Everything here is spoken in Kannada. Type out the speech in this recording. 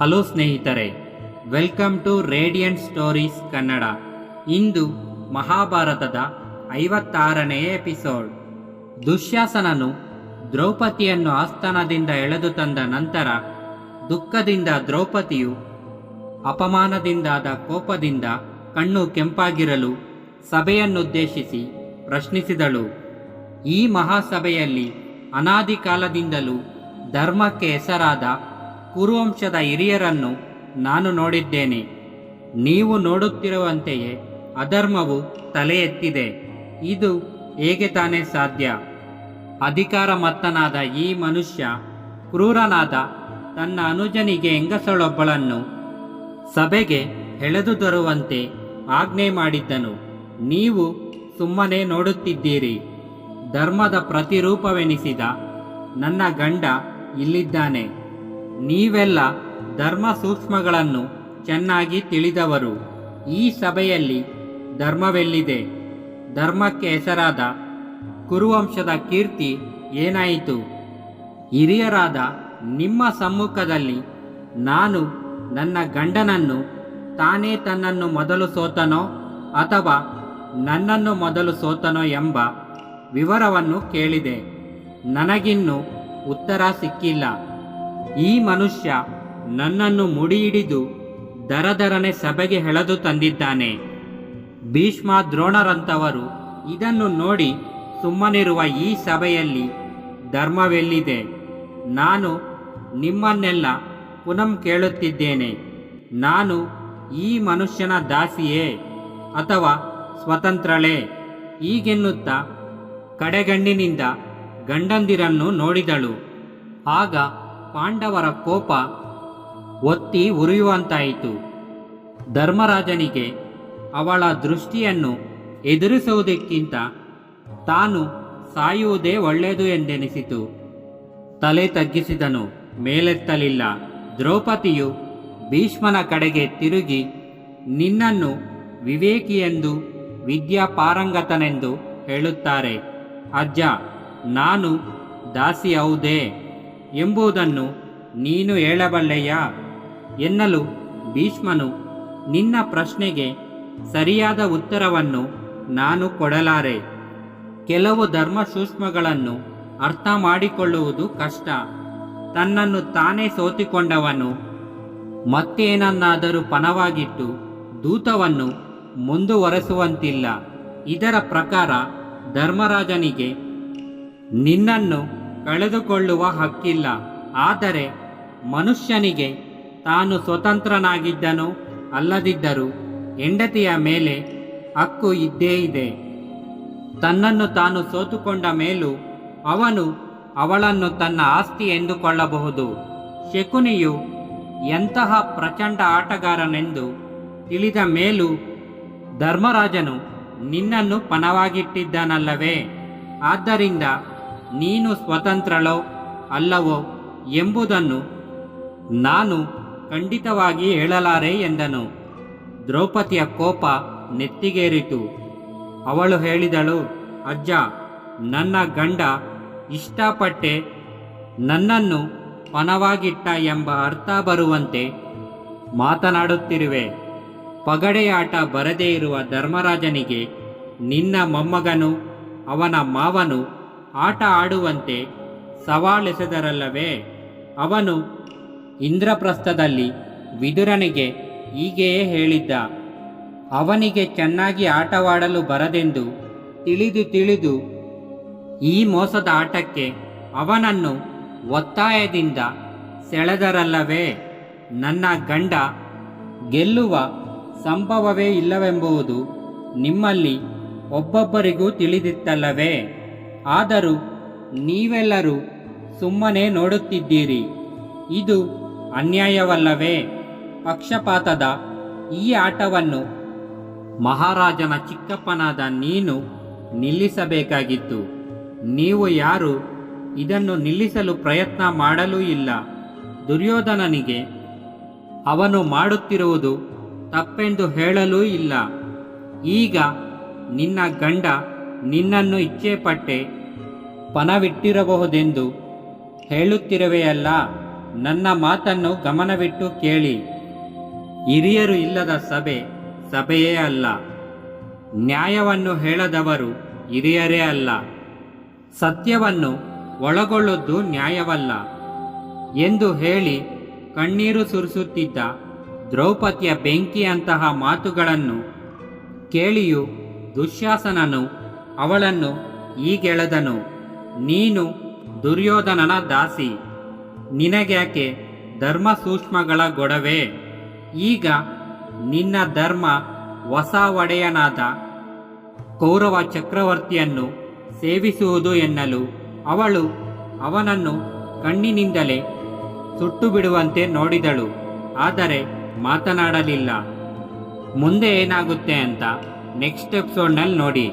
ಹಲೋ ಸ್ನೇಹಿತರೆ, welcome to radiant stories Kannada. ಇಂದು ಮಹಾಭಾರತದ ಐವತ್ತಾರನೇ ಎಪಿಸೋಡ್. ದುಶ್ಯಾಸನನು ದ್ರೌಪದಿಯನ್ನು ಆಸ್ಥಾನದಿಂದ ಎಳೆದು ತಂದ ನಂತರ ದುಃಖದಿಂದ ದ್ರೌಪದಿಯು, ಅಪಮಾನದಿಂದಾದ ಕೋಪದಿಂದ ಕಣ್ಣು ಕೆಂಪಾಗಿರಲು ಸಭೆಯನ್ನುದ್ದೇಶಿಸಿ ಪ್ರಶ್ನಿಸಿದಳು. ಈ ಮಹಾಸಭೆಯಲ್ಲಿ ಅನಾದಿ ಕಾಲದಿಂದಲೂ ಧರ್ಮಕ್ಕೆ ಹೆಸರಾದ ಕುರುವಂಶದ ಹಿರಿಯರನ್ನು ನಾನು ನೋಡಿದ್ದೇನೆ. ನೀವು ನೋಡುತ್ತಿರುವಂತೆಯೇ ಅಧರ್ಮವು ತಲೆ ಎತ್ತಿದೆ ಇದು ಹೇಗೆ ತಾನೇ ಸಾಧ್ಯ? ಅಧಿಕಾರ ಮತ್ತನಾದ ಈ ಮನುಷ್ಯ ಕ್ರೂರನಾದ ತನ್ನ ಅನುಜನಿಗೆ ಹೆಂಗಸಳೊಬ್ಬಳನ್ನು ಸಭೆಗೆ ಎಳೆದು ತರುವಂತೆ ಆಜ್ಞೆ ಮಾಡಿದ್ದನು. ನೀವು ಸುಮ್ಮನೆ ನೋಡುತ್ತಿದ್ದೀರಿ. ಧರ್ಮದ ಪ್ರತಿರೂಪವೆನಿಸಿದ ನನ್ನ ಗಂಡ ಇಲ್ಲಿದ್ದಾನೆ. ನೀವೆಲ್ಲ ಧರ್ಮ ಸೂಕ್ಷ್ಮಗಳನ್ನು ಚೆನ್ನಾಗಿ ತಿಳಿದವರು. ಈ ಸಭೆಯಲ್ಲಿ ಧರ್ಮವೆಲ್ಲಿದೆ? ಧರ್ಮಕ್ಕೆ ಹೆಸರಾದ ಕುರುವಂಶದ ಕೀರ್ತಿ ಏನಾಯಿತು? ಹಿರಿಯರಾದ ನಿಮ್ಮ ಸಮ್ಮುಖದಲ್ಲಿ ನಾನು ನನ್ನ ಗಂಡನನ್ನು ತಾನೇ ತನ್ನನ್ನು ಮೊದಲು ಸೋತನೋ ಅಥವಾ ನನ್ನನ್ನು ಮೊದಲು ಸೋತನೋ ಎಂಬ ವಿವರವನ್ನು ಕೇಳಿದೆ. ನನಗಿನ್ನೂ ಉತ್ತರ ಸಿಕ್ಕಿಲ್ಲ. ಈ ಮನುಷ್ಯ ನನ್ನನ್ನು ಮುಡಿಹಿಡಿದು ದರದರನೆ ಸಭೆಗೆ ಎಳೆದು ತಂದಿದ್ದಾನೆ. ಭೀಷ್ಮ ದ್ರೋಣರಂತವರು ಇದನ್ನು ನೋಡಿ ಸುಮ್ಮನಿರುವ ಈ ಸಭೆಯಲ್ಲಿ ಧರ್ಮವೆಲ್ಲಿದೆ? ನಾನು ನಿಮ್ಮನ್ನೆಲ್ಲ ಪುನಂ ಕೇಳುತ್ತಿದ್ದೇನೆ. ನಾನು ಈ ಮನುಷ್ಯನ ದಾಸಿಯೇ ಅಥವಾ ಸ್ವತಂತ್ರಳೇ? ಹೀಗೆನ್ನುತ್ತಾ ಕಡೆಗಣ್ಣಿನಿಂದ ಗಂಡಂದಿರನ್ನು ನೋಡಿದಳು. ಆಗ ಪಾಂಡವರ ಕೋಪ ಒತ್ತಿ ಉರಿಯುವಂತಾಯಿತು. ಧರ್ಮರಾಜನಿಗೆ ಅವಳ ದೃಷ್ಟಿಯನ್ನು ಎದುರಿಸುವುದಕ್ಕಿಂತ ತಾನು ಸಾಯುವುದೇ ಒಳ್ಳೆಯದು ಎಂದೆನಿಸಿತು. ತಲೆ ತಗ್ಗಿಸಿದನು, ಮೇಲೆತ್ತಲಿಲ್ಲ. ದ್ರೌಪದಿಯು ಭೀಷ್ಮನ ಕಡೆಗೆ ತಿರುಗಿ, ನಿನ್ನನ್ನು ವಿವೇಕಿಯೆಂದು, ವಿದ್ಯಾಪಾರಂಗತನೆಂದು ಹೇಳುತ್ತಾರೆ. ಅಜ್ಜ, ನಾನು ದಾಸಿ ಹೌದೇ ಎಂಬುದನ್ನು ನೀನು ಹೇಳಬಲ್ಲೆಯಾ? ಎನ್ನಲು ಭೀಷ್ಮನು ನಿನ್ನ ಪ್ರಶ್ನೆಗೆ ಸರಿಯಾದ ಉತ್ತರವನ್ನು ನಾನು ಕೊಡಲಾರೆ. ಕೆಲವು ಧರ್ಮ ಸೂಕ್ಷ್ಮಗಳನ್ನು ಅರ್ಥ ಮಾಡಿಕೊಳ್ಳುವುದು ಕಷ್ಟ. ತನ್ನನ್ನು ತಾನೇ ಸೋತಿಕೊಂಡವನು ಮತ್ತೇನನ್ನಾದರೂ ಪಣವಾಗಿಟ್ಟು ದೂತವನ್ನು ಮುಂದುವರೆಸುವಂತಿಲ್ಲ. ಇದರ ಪ್ರಕಾರ ಧರ್ಮರಾಜನಿಗೆ ನಿನ್ನನ್ನು ಕಳೆದುಕೊಳ್ಳುವ ಹಕ್ಕಿಲ್ಲ. ಆದರೆ ಮನುಷ್ಯನಿಗೆ ತಾನು ಸ್ವತಂತ್ರನಾಗಿದ್ದನು ಅಲ್ಲದಿದ್ದರೂ ಹೆಂಡತಿಯ ಮೇಲೆ ಹಕ್ಕು ಇದ್ದೇ ಇದೆ. ತನ್ನನ್ನು ತಾನು ಸೋತುಕೊಂಡ ಮೇಲೂ ಅವನು ಅವಳನ್ನು ತನ್ನ ಆಸ್ತಿ ಎಂದುಕೊಳ್ಳಬಹುದು. ಶಕುನಿಯು ಎಂತಹ ಪ್ರಚಂಡ ಆಟಗಾರನೆಂದು ತಿಳಿದ ಮೇಲೂ ಧರ್ಮರಾಜನು ನಿನ್ನನ್ನು ಪಣವಾಗಿಟ್ಟಿದ್ದಾನಲ್ಲವೇ. ಆದ್ದರಿಂದ ನೀನು ಸ್ವತಂತ್ರಳೋ ಅಲ್ಲವೋ ಎಂಬುದನ್ನು ನಾನು ಖಂಡಿತವಾಗಿ ಹೇಳಲಾರೆ ಎಂದನು. ದ್ರೌಪದಿಯ ಕೋಪ ನೆತ್ತಿಗೇರಿತು. ಅವಳು ಹೇಳಿದಳು, ಅಜ್ಜ, ನನ್ನ ಗಂಡ ಇಷ್ಟಪಟ್ಟೆ ನನ್ನನ್ನು ಪನವಾಗಿಟ್ಟ ಎಂಬ ಅರ್ಥ ಬರುವಂತೆ ಮಾತನಾಡುತ್ತಿರುವೆ. ಪಗಡೆಯಾಟ ಬರದೇ ಇರುವ ಧರ್ಮರಾಜನಿಗೆ ನಿನ್ನ ಮೊಮ್ಮಗನು ಅವನ ಮಾವನು ಆಟ ಆಡುವಂತೆ ಸವಾಲೆಸೆದರಲ್ಲವೇ? ಅವನು ಇಂದ್ರಪ್ರಸ್ಥದಲ್ಲಿ ವಿದುರನಿಗೆ ಹೀಗೆಯೇ ಹೇಳಿದ್ದ, ಅವನಿಗೆ ಚೆನ್ನಾಗಿ ಆಟವಾಡಲು ಬರದೆಂದು ತಿಳಿದು ತಿಳಿದು ಈ ಮೋಸದ ಆಟಕ್ಕೆ ಅವನನ್ನು ಒತ್ತಾಯದಿಂದ ಸೆಳೆದರಲ್ಲವೇ? ನನ್ನ ಗಂಡ ಗೆಲ್ಲುವ ಸಂಭವವೇ ಇಲ್ಲವೆಂಬುದು ನಿಮ್ಮಲ್ಲಿ ಒಬ್ಬೊಬ್ಬರಿಗೂ ತಿಳಿದಿತ್ತಲ್ಲವೇ? ಆದರೂ ನೀವೆಲ್ಲರೂ ಸುಮ್ಮನೆ ನೋಡುತ್ತಿದ್ದೀರಿ. ಇದು ಅನ್ಯಾಯವಲ್ಲವೇ? ಪಕ್ಷಪಾತದ ಈ ಆಟವನ್ನು ಮಹಾರಾಜನ ಚಿಕ್ಕಪ್ಪನಾದ ನೀನು ನಿಲ್ಲಿಸಬೇಕಾಗಿತ್ತು. ನೀವು ಯಾರು? ಇದನ್ನು ನಿಲ್ಲಿಸಲು ಪ್ರಯತ್ನ ಮಾಡಲೂ ಇಲ್ಲ. ದುರ್ಯೋಧನನಿಗೆ ಅವನು ಮಾಡುತ್ತಿರುವುದು ತಪ್ಪೆಂದು ಹೇಳಲೂ ಇಲ್ಲ. ಈಗ ನಿನ್ನ ಗಂಡ ನಿನ್ನನ್ನು ಇಚ್ಛೆಪಟ್ಟೆ ಪಣವಿಟ್ಟಿರಬಹುದೆಂದು ಹೇಳುತ್ತಿರುವೆಯಲ್ಲ, ನನ್ನ ಮಾತನ್ನು ಗಮನವಿಟ್ಟು ಕೇಳಿ. ಹಿರಿಯರು ಇಲ್ಲದ ಸಭೆ ಸಭೆಯೇ ಅಲ್ಲ. ನ್ಯಾಯವನ್ನು ಹೇಳದವರು ಹಿರಿಯರೇ ಅಲ್ಲ. ಸತ್ಯವನ್ನು ಒಳಗೊಳ್ಳುವುದು ನ್ಯಾಯವಲ್ಲ. ಎಂದು ಹೇಳಿ ಕಣ್ಣೀರು ಸುರಿಸುತ್ತಿದ್ದ ದ್ರೌಪದಿಯ ಬೆಂಕಿಯಂತಹ ಮಾತುಗಳನ್ನು ಕೇಳಿಯು ದುಶ್ಯಾಸನನು ಅವಳನ್ನು ಈಗೆಳೆದನು. ನೀನು ದುರ್ಯೋಧನನ ದಾಸಿ. ನಿನಗ್ಯಾಕೆ ಧರ್ಮ ಸೂಕ್ಷ್ಮಗಳ ಗೊಡವೆ? ಈಗ ನಿನ್ನ ಧರ್ಮ ಹೊಸ ಒಡೆಯನಾದ ಕೌರವ ಚಕ್ರವರ್ತಿಯನ್ನು ಸೇವಿಸುವುದು ಎನ್ನಲು ಅವಳು ಅವನನ್ನು ಕಣ್ಣಿನಿಂದಲೇ ಸುಟ್ಟು ಬಿಡುವಂತೆ ನೋಡಿದಳು. ಆದರೆ ಮಾತನಾಡಲಿಲ್ಲ. ಮುಂದೆ ಏನಾಗುತ್ತೆ ಅಂತ ನೆಕ್ಸ್ಟ್ ಎಪಿಸೋಡ್ನಲ್ಲಿ ನೋಡಿ.